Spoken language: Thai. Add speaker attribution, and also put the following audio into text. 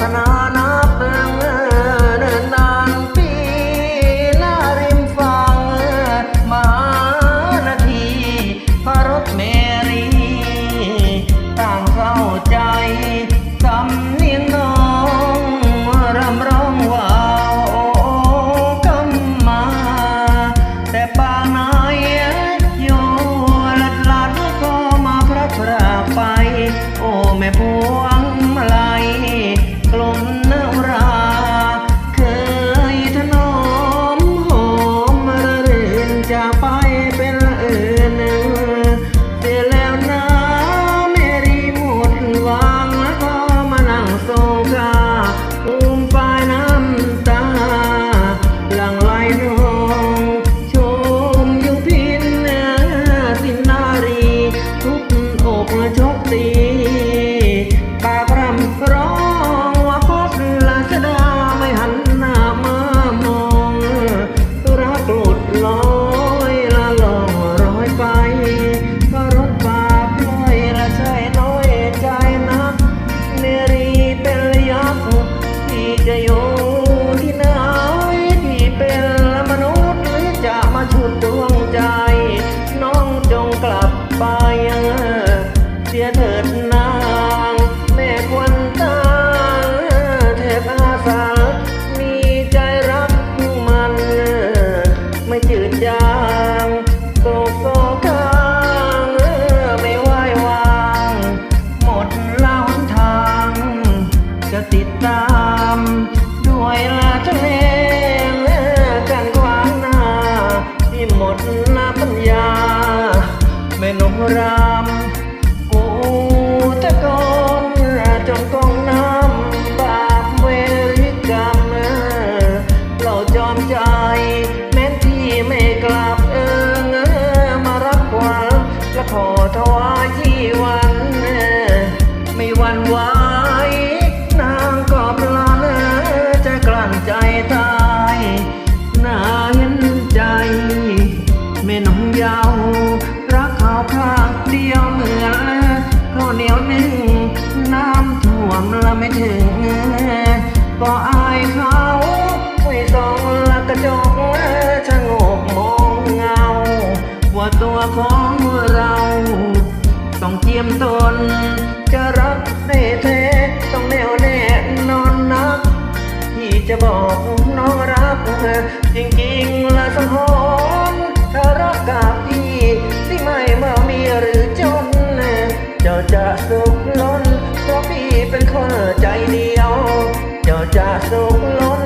Speaker 1: ฒนานับเนินนานปีนาริมฟังมานาทีพระรถเมรีต่างเข้าใจสำเนียงน้องรำร้องว่าวกำมา แต่บางนายโยลัดลัดก็มาพระพราไป โอ้แม่ผัว อย่างโศกโศกาเออไม่ไหววาง หมดลาหทาง จะติดตาม ด้วยลาทะเงเลิกันควางหน้า ที่หมดหน้าปัญญา ไม่นมรามกูตะกอนจนกองน้ำบาปเวรกรรมเราจอมใจ จะบอกน้องรัก จริงจริงละสังหอนถ้ารักกับพี่ที่ไม่มามีหรือจนเจ้าจะสุขล้น เพราะพี่เป็นคนใจเดียว เจ้าจะสุขล้น